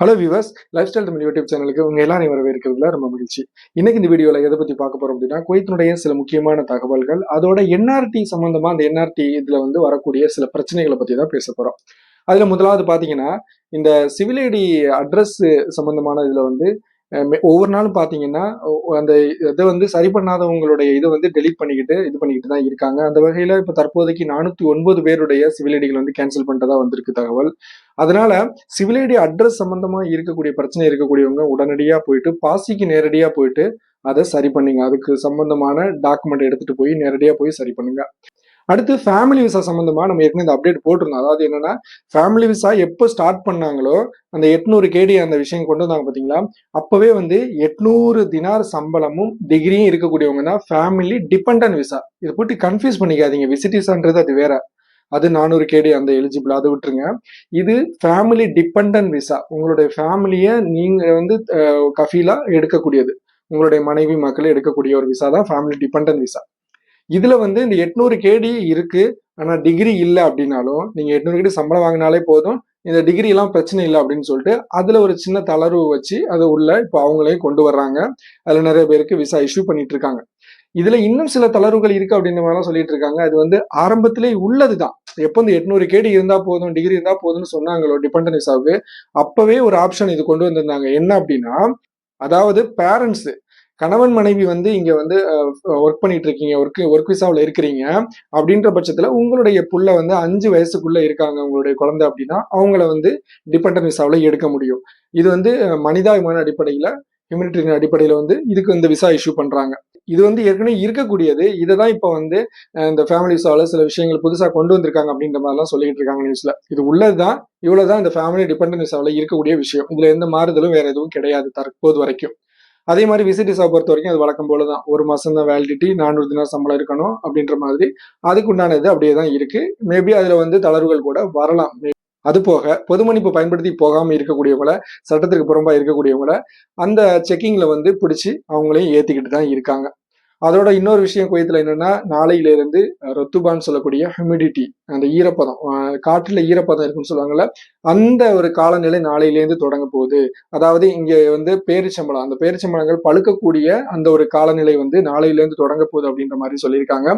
Hello viewers lifestyle Tamil YouTube சேனலுக்கு உங்க எல்லாரையும் வரவேற்கிறதுல ரொம்ப மகிழ்ச்சி. இன்னைக்கு இந்த வீடியோவில் எதை பத்தி பார்க்க போறோம் அப்படின்னா குவைத்தினுடைய சில முக்கியமான தகவல்கள் அதோட என்ஆர்டி சம்பந்தமா அந்த என்ஆர்டி இதுல வந்து வரக்கூடிய சில பிரச்சனைகளை பத்தி தான் பேச போறோம். அதுல முதலாவது பாத்தீங்கன்னா இந்த சிவில் ஐடி அட்ரஸ் சம்பந்தமான இதுல வந்து ஒவ்வொரு நாளும் பார்த்தீங்கன்னா அந்த இதை வந்து சரி பண்ணாதவங்களுடைய இதை வந்து டெலீட் பண்ணிக்கிட்டு இது பண்ணிக்கிட்டு தான் இருக்காங்க. அந்த வகையில் இப்போ தற்போதைக்கு நானூத்தி ஒன்பது பேருடைய சிவில் ஐடிகள் வந்து கேன்சல் பண்ணிட்டதா வந்திருக்கு தகவல். அதனால சிவில் ஐடி அட்ரஸ் சம்பந்தமா இருக்கக்கூடிய பிரச்சனை இருக்கக்கூடியவங்க உடனடியாக போயிட்டு பாசிக்கு நேரடியாக போயிட்டு அதை சரி பண்ணுங்க. அதுக்கு சம்பந்தமான டாக்குமெண்ட் எடுத்துட்டு போய் நேரடியாக போய் சரி பண்ணுங்க. அடுத்து ஃபேமிலி விசா சம்மந்தமாக நம்ம ஏற்கனவே இந்த அப்டேட் போட்டிருந்தோம். அதாவது என்னன்னா ஃபேமிலி விசா எப்போ ஸ்டார்ட் பண்ணாங்களோ அந்த எட்நூறு கேடி அந்த விஷயம் கொண்டு வந்தாங்க பார்த்தீங்களா அப்போவே வந்து எட்நூறு தினார் சம்பளமும் டிகிரியும் இருக்கக்கூடியவங்க தான் ஃபேமிலி டிபெண்டன்ட் விசா இதை போட்டு கன்ஃபியூஸ் பண்ணிக்காதீங்க. விசிட் விசான்றது அது வேற. அது நானூறு கேடி அந்த எலிஜிபிள் அதை விட்டுருங்க. இது ஃபேமிலி டிபெண்டன்ட் விசா உங்களுடைய ஃபேமிலியை நீங்கள் வந்து கஃபீலாக எடுக்கக்கூடியது. உங்களுடைய மனைவி மக்கள் எடுக்கக்கூடிய ஒரு விசா தான் ஃபேமிலி டிபெண்டன்ட் விசா இதுல வந்து இந்த எட்நூறு கேடி இருக்கு. ஆனா டிகிரி இல்லை அப்படின்னாலும் நீங்க எட்நூறு கேடி சம்பளம் வாங்கினாலே போதும். இந்த டிகிரி எல்லாம் பிரச்சனை இல்லை அப்படின்னு சொல்லிட்டு அதுல ஒரு சின்ன தளர்வு வச்சு அதை உள்ள இப்போ அவங்களே கொண்டு வர்றாங்க. அதுல நிறைய பேருக்கு விசா இஷ்யூ பண்ணிட்டு இருக்காங்க. இதுல இன்னும் சில தளர்வுகள் இருக்கு அப்படின்ற மாதிரிலாம் சொல்லிட்டு இருக்காங்க. அது வந்து ஆரம்பத்திலே உள்ளதுதான். எப்போ இந்த எட்நூறு கேடி இருந்தா போதும் டிகிரி இருந்தா போதும்னு சொன்னாங்களோ டிபெண்டன்ட் விசாவுக்கு அப்பவே ஒரு ஆப்ஷன் இது கொண்டு வந்திருந்தாங்க. என்ன அப்படின்னா அதாவது பேரண்ட்ஸ் கணவன் மனைவி வந்து இங்க வந்து ஒர்க் பண்ணிட்டு இருக்கீங்க ஒர்க் ஒர்க் விசாவில் இருக்கிறீங்க அப்படின்ற பட்சத்துல உங்களுடைய புள்ள வந்து அஞ்சு வயசுக்குள்ள இருக்காங்க உங்களுடைய குழந்தை அப்படின்னா அவங்கள வந்து டிபெண்டன்ட் விசாவில் எடுக்க முடியும். இது வந்து மனிதாபிமான அடிப்படையில ஹியூமனிட்டரியன் அடிப்படையில வந்து இதுக்கு இந்த விசா இஷ்யூ பண்றாங்க. இது வந்து ஏற்கனவே இருக்கக்கூடியது. இதை தான் இப்போ வந்து இந்த ஃபேமிலி விசாவில் சில விஷயங்கள் புதுசாக கொண்டு வந்திருக்காங்க அப்படின்ற மாதிரிலாம் சொல்லிட்டு இருக்காங்க நியூஸில் இது உள்ளதுதான் இவ்வளோதான் இந்த ஃபேமிலி டிபெண்டன்ட் விசாவில் இருக்கக்கூடிய விஷயம். இதில் எந்த மாறுதலும் வேற எதுவும் கிடையாது தற்போது வரைக்கும். அதே மாதிரி விசிட் பொறுத்த வரைக்கும் அது வழக்கம் போல தான் ஒரு மாதம் தான் வேலிடிட்டி நானூறு தினம் சம்பளம் இருக்கணும் அப்படின்ற மாதிரி. அதுக்கு உண்டானது அப்படியே தான் இருக்கு. மேபி அதுல வந்து தளர்வுகள் கூட வரலாம். அது போக பொதுமன்னிப்பு பயன்படுத்தி போகாமல் இருக்கக்கூடியவங்கள சட்டத்திற்கு புறம்பா இருக்கக்கூடியவங்கள அந்த செக்கிங்ல வந்து பிடிச்சி அவங்களையும் ஏத்திக்கிட்டு தான் இருக்காங்க. அதோட இன்னொரு விஷயம் குவைத்துல என்னன்னா நாளையில இருந்து ரொத்துபான்னு சொல்லக்கூடிய ஹியூமிடிட்டி அந்த ஈரப்பதம் காற்றில் காற்றுல ஈரப்பதம் இருக்குன்னு சொல்லுவாங்கல்ல அந்த ஒரு காலநிலை நாளையிலேருந்து தொடங்க போகுது. அதாவது இங்க வந்து பேரிச்சம்பளம் அந்த பேரிச்சம்பளங்கள் பழுக்கக்கூடிய அந்த ஒரு காலநிலை வந்து நாளையிலேருந்து தொடங்க போகுது அப்படின்ற மாதிரி சொல்லியிருக்காங்க.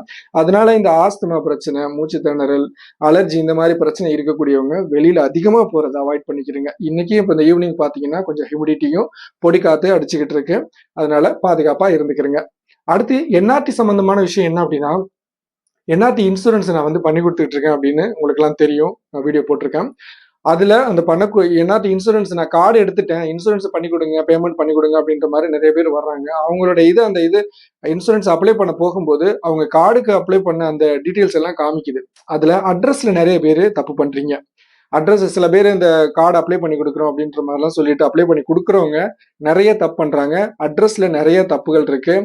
அதனால இந்த ஆஸ்துமா பிரச்சனை மூச்சு திணறல் அலர்ஜி இந்த மாதிரி பிரச்சனை இருக்கக்கூடியவங்க வெளியில அதிகமா போறதை அவாய்ட் பண்ணிக்கிறீங்க இன்னைக்கு இப்போ இந்த ஈவினிங் பாத்தீங்கன்னா கொஞ்சம் ஹியூமிடிட்டியும் பொடி காத்து அடிச்சுக்கிட்டு இருக்கு. அதனால பாதுகாப்பா இருந்துக்கிறீங்க அடுத்து என்ஆர்டி சம்பந்தமான விஷயம் என்ன அப்படின்னா என்ஆர்டி இன்சூரன்ஸ் நான் வந்து பண்ணி கொடுத்துட்டு இருக்கேன் அப்படின்னு உங்களுக்குலாம் தெரியும். நான் வீடியோ போட்டிருக்கேன். அதுல அந்த பண்ண என்ஆர்டி இன்சூரன்ஸ் நான் கார்டு எடுத்துட்டேன். இன்சூரன்ஸ் பண்ணி கொடுங்க பேமெண்ட் பண்ணி கொடுங்க அப்படின்ற மாதிரி நிறைய பேர் வர்றாங்க. அவங்களோட இது அந்த இது இன்சூரன்ஸ் அப்ளை பண்ண போகும்போது அவங்க கார்டுக்கு அப்ளை பண்ண அந்த டீட்டெயில்ஸ் எல்லாம் காமிக்குது. அதுல அட்ரஸ்ல நிறைய பேர் தப்பு பண்றீங்க. அட்ரஸ் சில பேர் இந்த கார்டு அப்ளை பண்ணி கொடுக்குறோம் அப்படின்ற மாதிரிலாம் சொல்லிட்டு அப்ளை பண்ணி கொடுக்குறவங்க நிறைய தப்பு பண்ணுறாங்க அட்ரஸில் நிறைய தப்புகள் இருக்கு.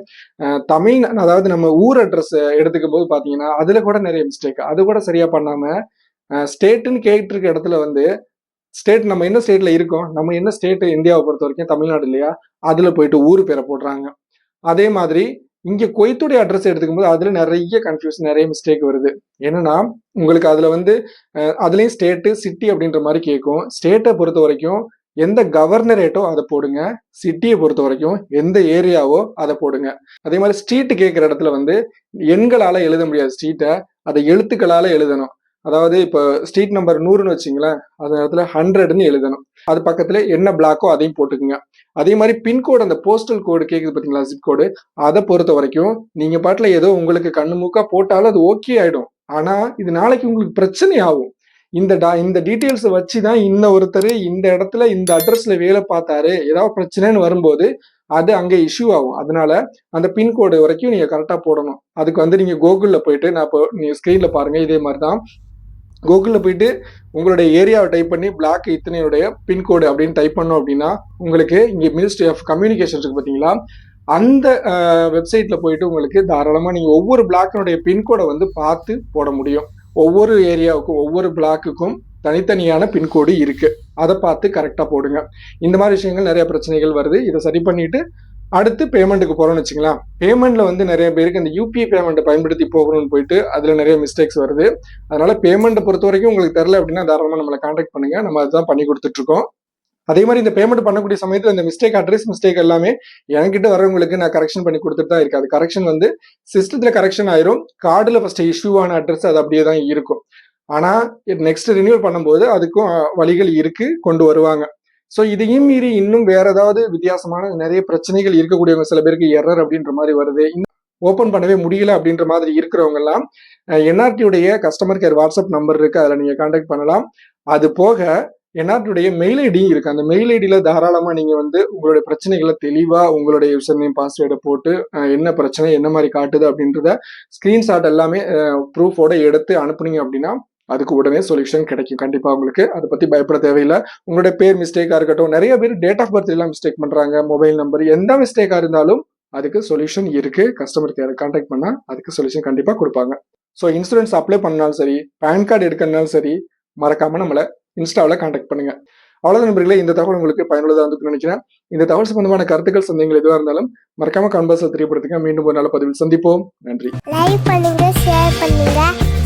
தமிழ் அதாவது நம்ம ஊர் அட்ரஸ் எடுத்துக்கும் போது பார்த்தீங்கன்னா அதில் கூட நிறைய மிஸ்டேக் அது கூட சரியாக பண்ணாமல் ஸ்டேட்டுன்னு கேட்டிருக்க இடத்துல வந்து ஸ்டேட் நம்ம என்ன ஸ்டேட்ல இருக்கோம்? நம்ம என்ன ஸ்டேட் இந்தியாவை பொறுத்த வரைக்கும் தமிழ்நாடு இல்லையா? அதுல போயிட்டு ஊர் பேரை போடுறாங்க. அதே மாதிரி இங்கே கொய்த்துடைய அட்ரஸ் எடுத்துக்கும் போது நிறைய கன்ஃபியூஷன் நிறைய மிஸ்டேக் வருது. என்னன்னா உங்களுக்கு அதில் வந்து அதுலேயும் ஸ்டேட்டு சிட்டி அப்படின்ற மாதிரி கேட்கும் ஸ்டேட்டை பொறுத்த வரைக்கும் எந்த கவர்னரேட்டோ அதை போடுங்க. சிட்டியை பொறுத்த வரைக்கும் எந்த ஏரியாவோ அதை போடுங்க. அதே மாதிரி ஸ்ட்ரீட் கேட்குற இடத்துல வந்து எண்களால் எழுத முடியாது. ஸ்ட்ரீட்டை அதை எழுத்துக்களால் எழுதணும். அதாவது இப்போ ஸ்ட்ரீட் நம்பர் நூறுன்னு வச்சுங்களேன் அந்த இடத்துல ஹண்ட்ரட்னு எழுதணும். அது பக்கத்துல என்ன பிளாக்கோ அதையும் போட்டுக்குங்க. அதே மாதிரி பின்கோடு அந்த போஸ்டல் கோடு கேக்குது பாத்தீங்களா ஜிப் கோடு அதை பொறுத்த வரைக்கும் நீங்க பாட்டுல ஏதோ உங்களுக்கு கண்ணு மூக்கா போட்டாலும் அது ஓகே ஆயிடும். ஆனா இது நாளைக்கு உங்களுக்கு பிரச்சனை ஆகும் இந்த டா இந்த டீட்டெயில்ஸை வச்சு தான் இன்ன ஒருத்தர் இந்த இடத்துல இந்த அட்ரஸ்ல வேலை பார்த்தாரு ஏதாவது பிரச்சனைன்னு வரும்போது அது அங்கே இஷ்யூ ஆகும். அதனால அந்த பின்கோடு வரைக்கும் நீங்க கரெக்டாக போடணும். அதுக்கு வந்து நீங்க கூகுளில் போயிட்டு நான் இப்போ நீங்க ஸ்கிரீன்ல பாருங்க இதே மாதிரி தான் கூகுளில் போயிட்டு உங்களுடைய ஏரியாவை டைப் பண்ணி பிளாக் இத்தனையுடைய பின்கோடு அப்படின்னு டைப் பண்ணோம் அப்படின்னா உங்களுக்கு இங்கே மினிஸ்ட்ரி ஆஃப் கம்யூனிகேஷன் இருக்கு பார்த்தீங்களா? அந்த வெப்சைட்டில் போயிட்டு உங்களுக்கு தாராளமாக நீங்கள் ஒவ்வொரு பிளாக்கினுடைய பின்கோடை வந்து பார்த்து போட முடியும். ஒவ்வொரு ஏரியாவுக்கும் ஒவ்வொரு பிளாக்குக்கும் தனித்தனியான பின்கோடு இருக்குது அதை பார்த்து கரெக்டாக போடுங்க. இந்த மாதிரி விஷயங்கள் நிறைய பிரச்சனைகள் வருது. இதை சரி பண்ணிவிட்டு அடுத்து பேமெண்ட்டுக்கு போகிறோம்னு வச்சுங்களேன் பேமெண்ட்ல வந்து நிறைய பேருக்கு இந்த யூபிஐ பேமெண்ட்டை பயன்படுத்தி போகணும்னு போயிட்டு அதில் நிறைய மிஸ்டேக்ஸ் வருது. அதனால பேமெண்ட்டை பொறுத்த வரைக்கும் உங்களுக்கு தெரில அப்படின்னா தாராளமாக நம்மளை காண்டாக்ட் பண்ணுங்க. நம்ம அதுதான் பண்ணி கொடுத்துட்ருக்கோம் அதே மாதிரி இந்த பேமெண்ட் பண்ணக்கூடிய சமயத்தில் இந்த மிஸ்டேக் அட்ரஸ் மிஸ்டேக் எல்லாமே என்கிட்ட வரவங்களுக்கு நான் கரெக்ஷன் பண்ணி கொடுத்துட்டு தான் இருக்கு அது கரெக்ஷன் வந்து சிஸ்டத்தில் கரெக்ஷன் ஆயிரும். கார்டில் ஃபர்ஸ்ட் இஷ்யூவான அட்ரஸ் அது அப்படியே தான் இருக்கும். ஆனால் நெக்ஸ்ட் ரினியூவல் பண்ணும்போது அதுக்கும் வழிகள் இருக்கு கொண்டு வருவாங்க. ஸோ இதையும் மீறி இன்னும் வேற ஏதாவது வித்தியாசமான நிறைய பிரச்சனைகள் இருக்கக்கூடியவங்க சில பேருக்கு எரர் அப்படின்ற மாதிரி வருது. ஓப்பன் பண்ணவே முடியல அப்படின்ற மாதிரி இருக்கிறவங்க எல்லாம் என்ஆர்டியுடைய கஸ்டமர் கேர் வாட்ஸ்அப் நம்பர் இருக்கு அதில் நீங்க கான்டாக்ட் பண்ணலாம். அது போக என்ஆர்டியுடைய மெயில் ஐடி இருக்கு. அந்த மெயில் ஐடியில தாராளமா நீங்க வந்து உங்களுடைய பிரச்சனைகளை தெளிவா உங்களுடைய யூசர் நேம் பாஸ்வேர்டை போட்டு என்ன பிரச்சனை என்ன மாதிரி காட்டுது அப்படின்றத ஸ்கிரீன்ஷாட் எல்லாமே ப்ரூஃபோட எடுத்து அனுப்புனீங்க அப்படின்னா அதுக்கு உடனே சொல்யூஷன் கிடைக்கும். கண்டிப்பா உங்களுக்கு. அதை பத்தி பயப்பட தேவையில்லை. உங்களுடைய பேர் மிஸ்டேக்கா இருக்கட்டும் நிறைய பேர் டேட் ஆஃப் பர்த் எல்லாம் மிஸ்டேக் பண்றாங்க. மொபைல் நம்பர் எந்த மிஸ்டேக்கா இருந்தாலும் அதுக்கு சொல்யூஷன் இருக்கு. கஸ்டமர் கேரை கான்டாக்ட் பண்ணா அதுக்கு சொல்யூஷன் கண்டிப்பா கொடுப்பாங்க. ஸோ இன்சூரன்ஸ் அப்ளை பண்ணாலும் சரி பேன் கார்டு எடுக்கணும்னாலும் சரி மறக்காம நம்மளை இன்ஸ்டாவில் கான்டாக்ட் பண்ணுங்க. அவ்வளோ நண்பர்களே. இந்த தகவல் உங்களுக்கு பயனுள்ளதாக இருந்துக்குன்னு நினைக்கிறேன். இந்த தகவல் சம்பந்தமான கருத்துக்கள் சந்தேகங்கள் எதுவாக இருந்தாலும் மறக்காம கான்பாஸில் தெரியப்படுத்துங்க. மீண்டும் ஒரு நாள் பதிவில் சந்திப்போம். நன்றி. லைக் பண்ணுங்க ஷேர் பண்ணுங்க.